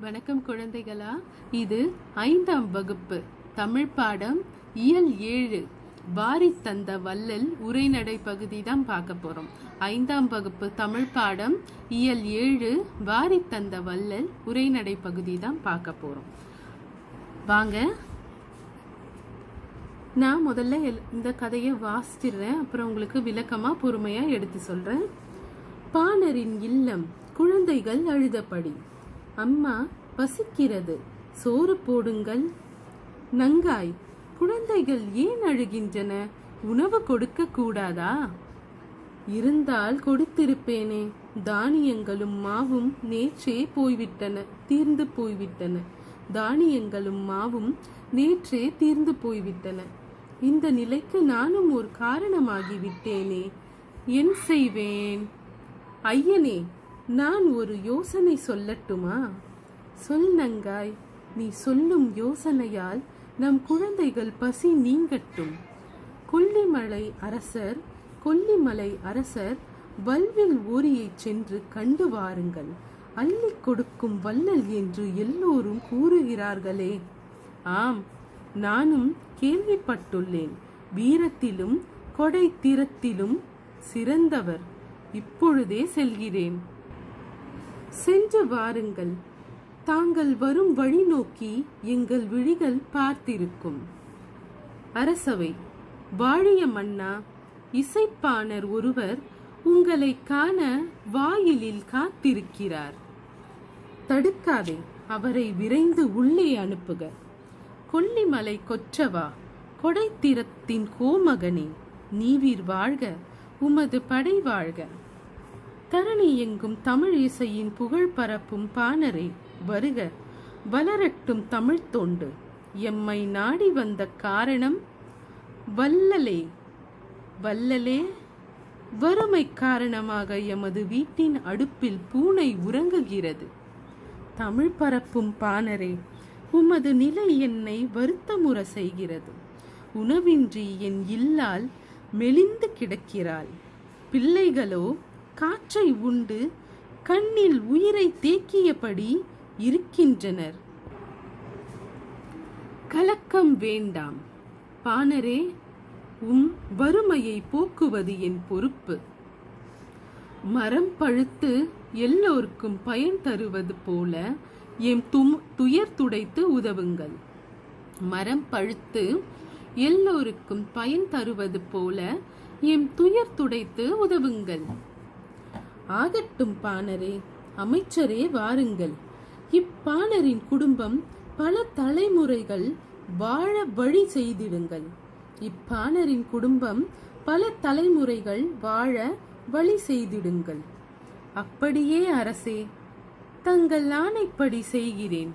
வணக்கம் குழந்தைகளா. இது ஐந்தாம் வகுப்பு. தமிழ் பாடம் இயல் ஏழு. வாரி தந்த வள்ளல் உரைநடை பகுதி தான் பார்க்க போறோம். ஐந்தாம் வகுப்பு தமிழ் பாடம் இயல் ஏழு. வாரி தந்த வள்ளல் உரைநடை பகுதி தான் பார்க்க போறோம். வாங்க. நான் முதல்ல எல்- இந்த கதையை வாசிச்சிடுறேன். அப்புறம் உங்களுக்கு விளக்கமா பொறுமையா எடுத்து சொல்றேன். பாணரின் இல்லம் குழந்தைகள் அழுதபடி. அம்மா பசிக்கிறது. சோறு போடுங்கள். நங்காய் குழந்தைகள் ஏன் அழுகின்றன? உணவு கொடுக்க கூடாதா? இருந்தால் கொடுத்திருப்பேனே. தானியங்களும் மாவும் நேற்றே போய்விட்டன தீர்ந்து போய்விட்டன. தானியங்களும் மாவும் நேற்றே தீர்ந்து போய்விட்டன. இந்த நிலைக்கு நானும் ஒரு காரணமாகி விட்டேனே என் செய்வேன். ஐயனே நான் ஒரு யோசனை சொல்லட்டுமா? சொல் நங்காய் நீ சொல்லும் யோசனையால் நம் குழந்தைகள் பசி நீங்கட்டும். கொல்லிமலை அரசர் கொல்லிமலை அரசர் வல்வில் ஊரியை சென்று கண்டு வாருங்கள். அள்ளிக் கொடுக்கும் வள்ளல் என்று எல்லோரும் கூறுகிறார்களே. ஆம் நானும் கேள்விப்பட்டுள்ளேன். வீரத்திலும் கொடை திறத்திலும் சிறந்தவர். இப்பொழுதே செல்கிறேன். சென்று வாருங்கள். தாங்கள் வரும் வழி நோக்கி எங்கள் விழிகள் பார்த்திருக்கும். அரசவை வாழிய மன்னா இசைப்பாணர் ஒருவர் உங்களை காண வாயிலில் காத்திருக்கிறார். தடுக்காதே அவரை விரைந்து உள்ளே அனுப்புக. கொல்லிமலை கொற்றவா கொடைத்திறத்தின் கோமகனே நீவிர் வாழ்க உமது படை வாழ்க. தரணி எங்கும் தமிழ் இசையின் புகழ் பரப்பும் பாணரே வருக. வளரட்டும் தமிழ் தொண்டு. எம்மை நாடி வந்த காரணம்? வல்லலே வல்லலே வறுமை காரணமாக எமது வீட்டின் அடுப்பில் பூனை உறங்குகிறது. தமிழ் பரப்பும் பாணரே உமது நிலை என்னை வருத்தமுற செய்கிறது. உணவின்றி என் இல்லால் மெலிந்து கிடக்கிறாள். பிள்ளைகளோ காற்றை உண்டு கண்ணில் உயிரை தேக்கியபடி இருக்கின்றனர். கலக்கம் வேண்டாம். பாணரே உம் வறுமையை போக்குவது என் பொறுப்பு. மரம் பழுத்து எல்லோருக்கும் பயன் தருவது போல எம் தும் துயர் துடைத்து உதவுங்கள். மரம் பழுத்து எல்லோருக்கும் பயன் தருவது போல எம் துயர் துடைத்து உதவுங்கள். ஆகட்டும் பாணரே அமைச்சரே வாருங்கள். இப்பாணரின் குடும்பம் பல தலைமுறைகள் வாழ வழி செய்திடுங்கள். இப்பாணரின் குடும்பம் பல தலைமுறைகள் வாழ வழி செய்திடுங்கள். அப்படியே அரசே தங்கள் ஆணைப்படி செய்கிறேன்.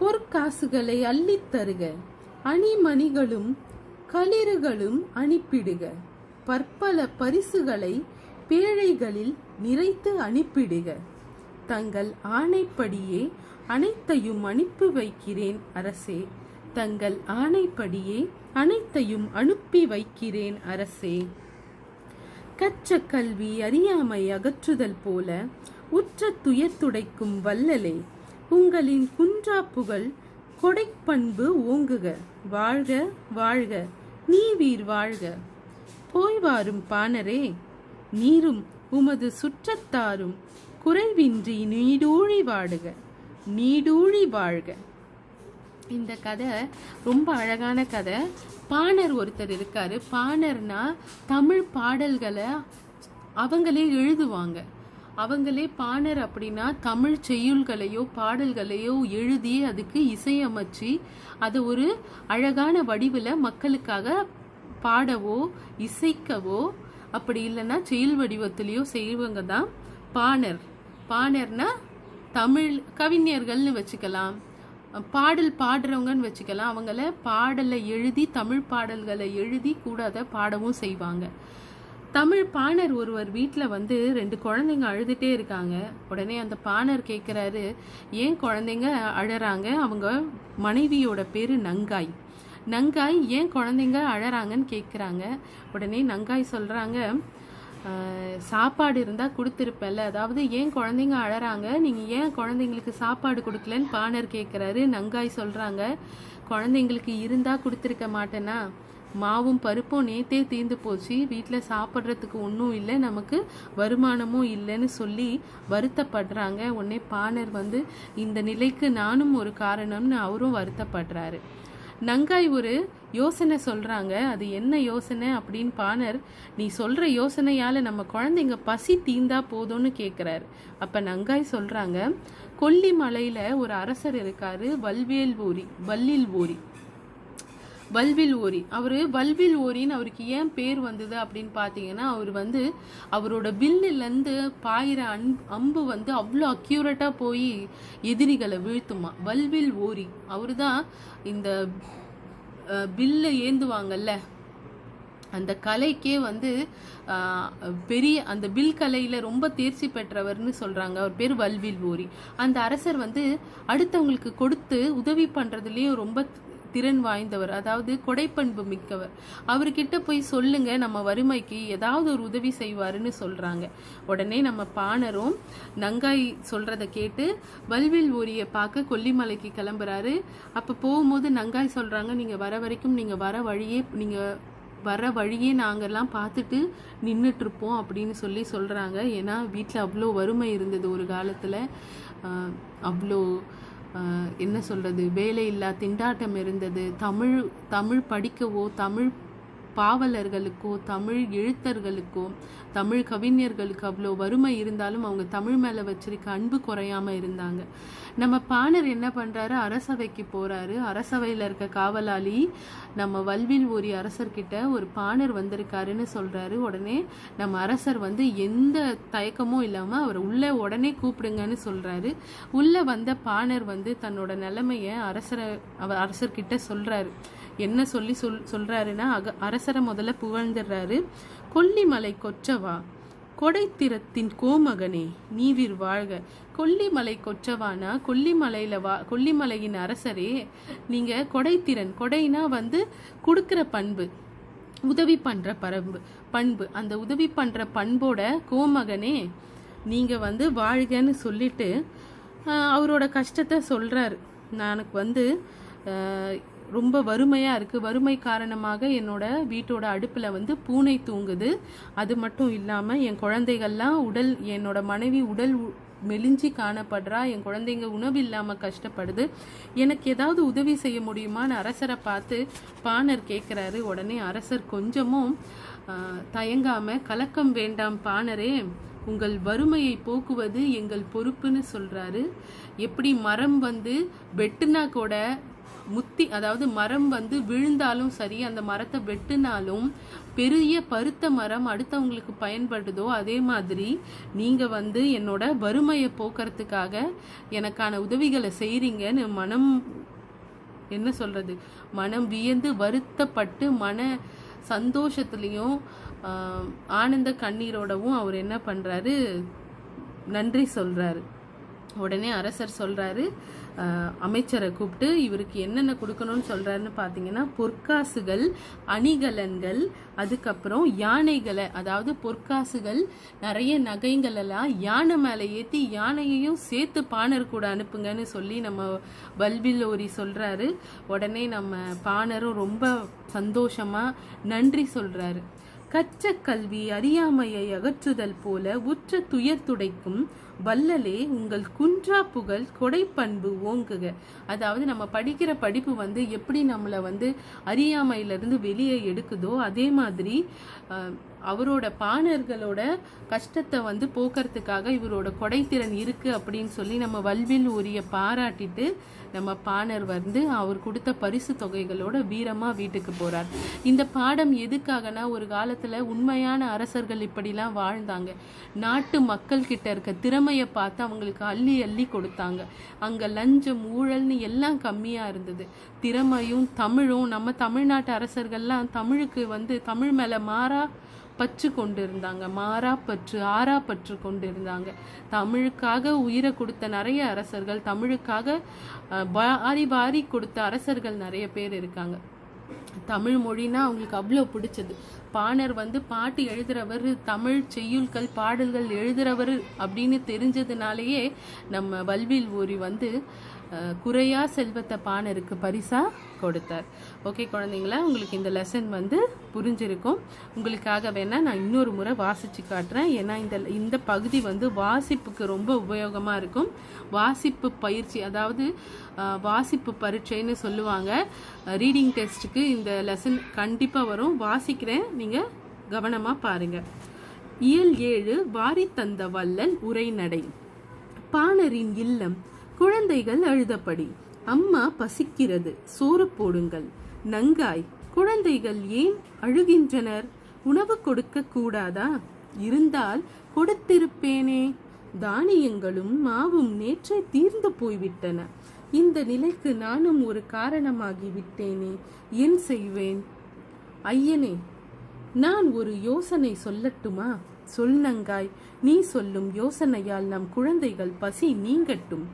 பொற்காசுகளை அள்ளித் தருக அணிமணிகளும் களிறுகளும் அனுப்பிடுக. பற்பல பரிசுகளை பேழைகளில் நிறைத்து அனுப்பிடுக. தங்கள் ஆணைப்படியே அனைத்தையும் அனுப்பி வைக்கிறேன் அரசே. தங்கள் ஆணைப்படியே அனைத்தையும் அனுப்பி வைக்கிறேன் அரசே. கற்ற கல்வி அறியாமை அகற்றுதல் போல உற்ற துயர் துடைக்கும் வல்லலே. உங்களின் குன்றா புகழ் கொடைப்பண்பு ஓங்குக. வாழ்க வாழ்க. நீ வீர் வாழ்க. போய் வாரும் பாணரே. நீரும் உமது சுற்றத்தாரும் குறைவின்றி நீடூழி வாடுக நீடூழி வாழ்க. இந்த கதை ரொம்ப அழகான கதை. பாணர் ஒருத்தர் இருக்காரு. பாணர்னா தமிழ் பாடல்களை அவங்களே எழுதுவாங்க. அவங்களே பாணர் அப்படின்னா தமிழ் செய்யுள்களையோ பாடல்களையோ எழுதி அதுக்கு இசையமைச்சு அதை ஒரு அழகான வடிவில் மக்களுக்காக பாடவோ இசைக்கவோ அப்படி இல்லைன்னா செயல் வடிவத்திலேயோ செய்வங்க தான் பாணர். பாணர்னா தமிழ் கவிஞர்கள்னு வச்சுக்கலாம். பாடல் பாடுறவங்கன்னு வச்சுக்கலாம். அவங்கள பாடலை எழுதி தமிழ் பாடல்களை எழுதி கூட அதை பாடவும் செய்வாங்க. தமிழ் பாணர் ஒருவர் வீட்டில் வந்து ரெண்டு குழந்தைங்க அழுதுகிட்டே இருக்காங்க. உடனே அந்த பாணர் கேட்குறாரு ஏன் குழந்தைங்க அழறாங்க? அவங்க மனைவியோட பேர் நங்காய். நங்காய் ஏன் குழந்தைங்க அழறாங்கன்னு கேட்குறாங்க உடனே நங்காய் சொல்கிறாங்க சாப்பாடு இருந்தால் கொடுத்துருப்பேன்ல. அதாவது ஏன் குழந்தைங்க அழறாங்க? நீங்கள் ஏன் குழந்தைங்களுக்கு சாப்பாடு கொடுக்கலன்னு பாணர் கேட்குறாரு நங்காய் சொல்கிறாங்க குழந்தைங்களுக்கு இருந்தால் கொடுத்துருக்க மாட்டேனா மாவும் பருப்பும் நேத்தே தீர்ந்து போச்சு. வீட்டில் சாப்பிட்றதுக்கு ஒன்றும் இல்லை. நமக்கு வருமானமும் இல்லைன்னு சொல்லி வருத்தப்படுறாங்க. உடனே பாணர் வந்து இந்த நிலைக்கு நானும் ஒரு காரணம்னு அவரும் வருத்தப்படுறாரு. நங்காய் ஒரு யோசனை சொல்கிறாங்க அது என்ன யோசனை அப்படின்னு பாணர் நீ சொல்கிற யோசனையால் நம்ம குழந்தைங்க பசி தீந்தா போதும்னு கேட்குறாரு அப்போ நங்காய் சொல்கிறாங்க கொல்லி மலையில் ஒரு அரசர் இருக்காரு வல்வேல் ஊரி வல்லில் ஊரி. வல்வில் ஓரி. அவர் வல்வில் ஓரின்னு அவருக்கு ஏன் பேர் வந்தது அப்படின்னு பார்த்தீங்கன்னா அவர் வந்து அவரோட வில்லுலேருந்து பாயிற அன் அம்பு வந்து அவ்வளோ அக்யூரேட்டாக போய் எதிரிகளை வீழ்த்துமா. வல்வில் ஓரி. அவர் தான் இந்த பில்லு வில்லை ஏந்துவாங்கல்ல அந்த கலைக்கே வந்து பெரிய அந்த வில் கலையில் ரொம்ப தேர்ச்சி பெற்றவர்னு சொல்கிறாங்க அவர் பேர் வல்வில் ஓரி. அந்த அரசர் வந்து அடுத்தவங்களுக்கு கொடுத்து உதவி பண்ணுறதுலேயும் ரொம்ப திறன் வாய்ந்தவர் அதாவது கொடைப்பண்பு மிக்கவர். அவர்கிட்ட போய் சொல்லுங்க நம்ம வறுமைக்கு ஏதாவது ஒரு உதவி செய்வாருன்னு சொல்றாங்க. உடனே நம்ம பாணரும் நங்காய் சொல்றத கேட்டு வல்வில் ஓரியை பார்க்க கொல்லிமலைக்கு கிளம்புறாரு. அப்ப போகும்போது நங்காய் சொல்றாங்க நீங்க வர வரைக்கும் நீங்க வர வழியே நீங்க வர வழியே நாங்கெல்லாம் பார்த்துட்டு நின்றுட்டு இருப்போம் அப்படின்னு சொல்லி சொல்கிறாங்க ஏன்னா வீட்டில் அவ்வளோ வறுமை இருந்தது ஒரு காலத்தில். அவ்வளோ என்ன சொல்கிறது வேலையில்லா திண்டாட்டம் இருந்தது. தமிழ் தமிழ் படிக்கவோ தமிழ் பாவலர்களுக்கோ தமிழ் எழுத்தர்களுக்கோ தமிழ் கவிஞர்களுக்கு அவ்வளோ வறுமை இருந்தாலும் அவங்க தமிழ் மேலே வச்சிருக்க அன்பு குறையாமல் இருந்தாங்க. நம்ம பாணர் என்ன பண்ணுறாரு அரசவைக்கு போகிறாரு அரசவையில் இருக்க காவலாளி நம்ம வல்வில் ஓரி அரசர்கிட்ட ஒரு பாணர் வந்திருக்காருன்னு சொல்கிறாரு உடனே நம்ம அரசர் வந்து எந்த தயக்கமும் இல்லாமல் அவர் உள்ளே உடனே கூப்பிடுங்கன்னு சொல்கிறாரு உள்ளே வந்த பாணர் வந்து தன்னோட நிலைமையை அரசரை அவர் அரசர்கிட்ட சொல்கிறாரு என்ன சொல்லி சொல் சொல்கிறாருன்னா அக அரசரை முதல்ல புகழ்ந்துடுறாரு. கொல்லிமலை கொற்றவா கொடைத்திறத்தின் கோமகனே நீவிர் வாழ்க. கொல்லிமலை கொற்றவானா கொல்லிமலையில வா கொல்லிமலையின் அரசரே நீங்க கொடைத்திறன் கொடைனா வந்து கொடுக்கிற பண்பு உதவி பண்ற பரம்பு பண்பு. அந்த உதவி பண்ற பண்போட கோமகனே நீங்க வந்து வாழ்கன்னு சொல்லிட்டு அவரோட கஷ்டத்தை சொல்றாரு. நான் எனக்கு வந்து ரொம்ப வறுமையாக இருக்குது வறுமை காரணமாக என்னோட வீட்டோட அடுப்பில் வந்து பூனை தூங்குது. அது மட்டும் இல்லாமல் என் குழந்தைகள்லாம் உடல் என்னோட மனைவி உடல் உ- மெலிஞ்சி காணப்படுறா. என் குழந்தைங்க உணவு இல்லாமல் கஷ்டப்படுது. எனக்கு ஏதாவது உதவி செய்ய முடியுமான்னு அரசரை பார்த்து பாணர் கேட்குறாரு உடனே அரசர் கொஞ்சமும் தயங்காமல் கலக்கம் வேண்டாம் பாணரே. உங்கள் வறுமையை போக்குவது எங்கள் பொறுப்புன்னு சொல்கிறாரு எப்படி மரம் வந்து வெட்டுனா கூட முத்தி அதாவது மரம் வந்து விழுந்தாலும் சரி அந்த மரத்தை வெட்டுனாலும் பெரிய பருத்த மரம் அடுத்தவங்களுக்கு பயன்படுதோ அதே மாதிரி நீங்க வந்து என்னோட வறுமையை போக்குறதுக்காக எனக்கான உதவிகளை செய்றீங்கன்னு மனம் என்ன சொல்றது மனம் வியந்து வருத்தப்பட்டு மன சந்தோஷத்துலேயும் ஆனந்த கண்ணீரோடவும் அவர் என்ன பண்றாரு நன்றி சொல்றாரு. உடனே அரசர் சொல்றாரு ஆஹ், அமைச்சரை கூப்பிட்டு இவருக்கு என்னென்ன கொடுக்கணும்னு சொல்றாருன்னு பார்த்தீங்கன்னா பொற்காசுகள் அணிகலன்கள் அதுக்கப்புறம் யானைகளை அதாவது பொற்காசுகள் நிறைய நகைங்களெல்லாம் யானை மேலே ஏற்றி யானையையும் சேர்த்து பாணர் கூட அனுப்புங்கன்னு சொல்லி நம்ம வல்வில் ஓரி சொல்றாரு. உடனே நம்ம பாணரும் ரொம்ப சந்தோஷமா நன்றி சொல்றாரு. கச்ச கல்வி அறியாமையை அகற்றுதல் போல உற்ற துயர் துடைக்கும் வல்லலே உங்கள் குன்றா புகழ் கொடைப்பண்பு ஓங்குக. அதாவது நம்ம படிக்கிற படிப்பு வந்து எப்படி நம்மளை வந்து அறியாமையிலிருந்து வெளியே எடுக்குதோ அதே மாதிரி அவரோட பாணர்களோட கஷ்டத்தை வந்து போக்குறதுக்காக இவரோட கொடைத்திறன் இருக்கு அப்படின்னு சொல்லி நம்ம வல்வில் உரிய பாராட்டிட்டு நம்ம பாணர் வந்து அவர் கொடுத்த பரிசு தொகைகளோட வீரமா வீட்டுக்கு போறார். இந்த பாடம் எதுக்காகனா ஒரு காலத்துல உண்மையான அரசர்கள் இப்படிலாம் வாழ்ந்தாங்க. நாட்டு மக்கள் கிட்ட இருக்க திறமையை பார்த்து அவங்களுக்கு அள்ளி அள்ளி கொடுத்தாங்க. அங்கே லஞ்சம் ஊழல்னு எல்லாம் கம்மியாக இருந்தது. திறமையும் தமிழும் நம்ம தமிழ்நாட்டு அரசர்கள்லாம் தமிழுக்கு வந்து தமிழ் மேலே மாறா பற்று கொண்டு இருந்தாங்க மாறா பற்று ஆறா பற்று கொண்டு இருந்தாங்க தமிழுக்காக உயிரை கொடுத்த நிறைய அரசர்கள் தமிழுக்காக பாரி பாரி வாரி கொடுத்த அரசர்கள் நிறைய பேர் இருக்காங்க. தமிழ் மொழினா அவங்களுக்கு அவ்வளோ பிடிச்சது. பாணர் வந்து பாட்டு எழுதுறவர் தமிழ் செய்யுள்கள் பாடல்கள் எழுதுறவர் அப்படின்னு தெரிஞ்சதுனாலேயே நம்ம வல்வில் ஊரி வந்து குறையா செல்வத்தை பானருக்கு பரிசாக கொடுத்தார். ஓகே குழந்தைங்களா உங்களுக்கு இந்த லெசன் வந்து புரிஞ்சிருக்கும். உங்களுக்காக வேணால் நான் இன்னொரு முறை வாசித்து காட்டுறேன். ஏன்னா இந்த இந்த பகுதி வந்து வாசிப்புக்கு ரொம்ப உபயோகமாக இருக்கும். வாசிப்பு பயிற்சி அதாவது வாசிப்பு பரீட்சைன்னு சொல்லுவாங்க. ரீடிங் டெஸ்ட்டுக்கு இந்த லெசன் கண்டிப்பாக வரும். வாசிக்கிறேன். நீங்கள் கவனமாக பாருங்கள் இயல் ஏழு வாரித்தந்த வல்லல் வள்ளல் உரைநடை பாணரின் இல்லம் குழந்தைகள் அழுதபடி அம்மா பசிக்கிறது சோறு போடுங்கள். நங்காய் குழந்தைகள் ஏன் அழுகின்றனர்? உணவு கொடுக்க கூடாதா? இருந்தால் கொடுத்திருப்பேனே. தானியங்களும் மாவும் நேற்றே தீர்ந்து போய்விட்டன. இந்த நிலைக்கு நானும் ஒரு காரணமாகி விட்டேனே. என் செய்வேன்? ஐயனே நான் ஒரு யோசனை சொல்லட்டுமா? சொல் நங்காய் நீ சொல்லும் யோசனையால் நம் குழந்தைகள் பசி நீங்கட்டும்.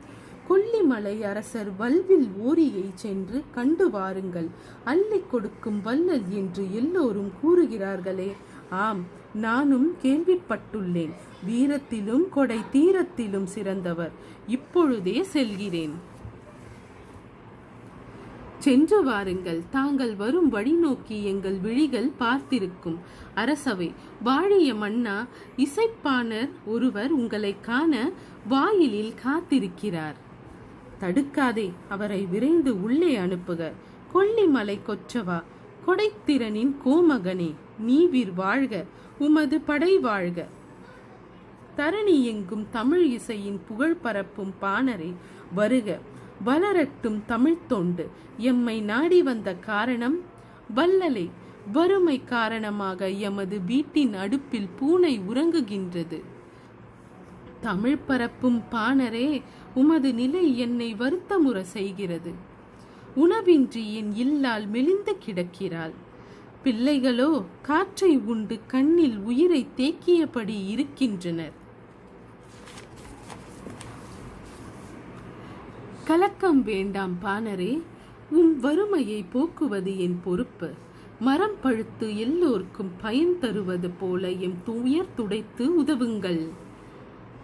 கொல்லிமலை அரசர் வல்வில் ஓரியை சென்று கண்டு வாருங்கள். அள்ளி கொடுக்கும் வல்லல் என்று எல்லோரும் கூறுகிறார்களே. ஆம் நானும் கேள்விப்பட்டுள்ளேன். வீரத்திலும் கொடை தீரத்திலும் சிறந்தவர். இப்பொழுதே செல்கிறேன். சென்று வாருங்கள். தாங்கள் வரும் வழி நோக்கி எங்கள் விழிகள் பார்த்திருக்கும். அரசவை வாழிய மன்னா இசைப்பாணர் ஒருவர் உங்களை காண வாயிலில் காத்திருக்கிறார். தடுக்காதே அவரை விரைந்து உள்ளே அனுப்புக. கொல்லிமலை கொற்றவா கொடைத்திறனின் கோமகனே நீவிர் வாழ்க உமது படை வாழ்க. தரணி எங்கும் தமிழ் இசையின் புகழ் பரப்பும் பாணரே வருக. வளரட்டும் தமிழ் தொண்டு எம்மை நாடி வந்த காரணம்? வல்லலை வறுமை காரணமாக எமது வீட்டின் அடுப்பில் பூனை உறங்குகின்றது. தமிழ் பரப்பும் பாணரே உமது நிலை என்னை வருத்தமுற செய்கிறது. உணவின்றி என் இல்லால் மெலிந்து கிடக்கிறாள். பிள்ளைகளோ காற்றை உண்டு கண்ணில் உயிரை தேக்கியபடி இருக்கின்றனர். கலக்கம் வேண்டாம் பானரே உம் வறுமையை போக்குவது என் பொறுப்பு. மரம் பழுத்து எல்லோர்க்கும் பயன் தருவது போல எம் துயர் துடைத்து உதவுங்கள்.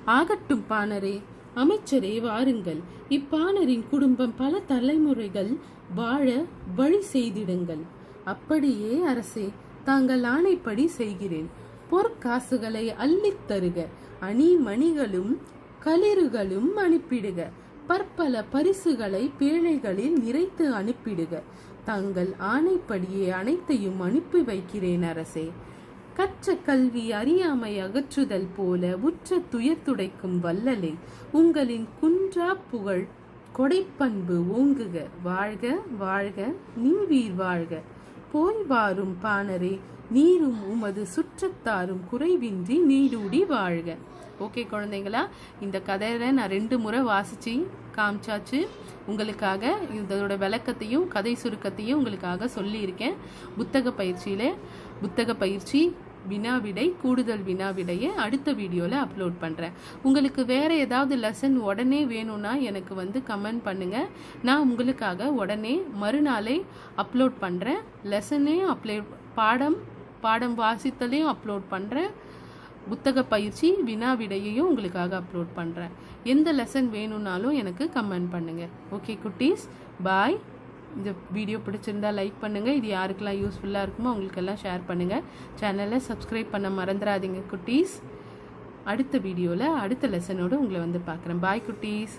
ஆகட்டும் பானரே அமைச்சரே வாருங்கள். இப்பாணரின் குடும்பம் பல தலைமுறைகள் வாழ வழி செய்திடுங்கள். அப்படியே அரசே தாங்கள் ஆணைப்படி செய்கிறேன். பொற்காசுகளை அள்ளித் தருக. அணி மணிகளும் களிறுகளும் அனுப்பிடுக. பற்பல பரிசுகளை பேழைகளில் நிறைத்து அனுப்பிடுக. தங்கள் ஆணைப்படியே அனைத்தையும் அனுப்பி வைக்கிறேன் அரசே. கற்ற கல்வி அறியாமை அகற்றுதல் போல உற்ற துயர் துடைக்கும் வல்லலை. உங்களின் குன்றா புகழ் கொடைப்பண்பு ஓங்குக. வாழ்க வாழ்க நீவீர் வாழ்க. போய் வாரும் பாணரே நீரும் உமது சுற்றத்தாரும் குறைவின்றி நீடூடி வாழ்க. ஓகே குழந்தைங்களா இந்த கதையில நான் ரெண்டு முறை வாசிச்சு காமிச்சாச்சு. உங்களுக்காக இதோட விளக்கத்தையும் கதை சுருக்கத்தையும் உங்களுக்காக சொல்லியிருக்கேன். புத்தக பயிற்சியில் புத்தக பயிற்சி வினாவிடை கூடுதல் வினாவிடையை அடுத்த வீடியோவில் அப்லோட் பண்ணுறேன் உங்களுக்கு வேறு ஏதாவது லெசன் உடனே வேணும்னா எனக்கு வந்து கமெண்ட் பண்ணுங்கள் நான் உங்களுக்காக உடனே மறுநாளே அப்லோட் பண்ணுறேன் லெசனே அப்ளை பாடம் பாடம் வாசித்தலையும் அப்லோட் பண்ணுறேன் புத்தக பயிற்சி வினா விடையையும் உங்களுக்காக அப்லோட் பண்ணுறேன் எந்த லெசன் வேணும்னாலும் எனக்கு கமெண்ட் பண்ணுங்கள் ஓகே குட்டீஸ். பாய் இந்த வீடியோ பிடிச்சிருந்தா லைக் பண்ணுங்கள் இது யாருக்கெல்லாம் யூஸ்ஃபுல்லாக இருக்குமோ அவங்களுக்கெல்லாம் ஷேர் பண்ணுங்கள் சேனலை சப்ஸ்கிரைப் பண்ண மறந்துடாதீங்க குட்டீஸ். அடுத்த வீடியோவில் அடுத்த லெசனோடு உங்களை வந்து பார்க்குறேன். பாய் குட்டீஸ்.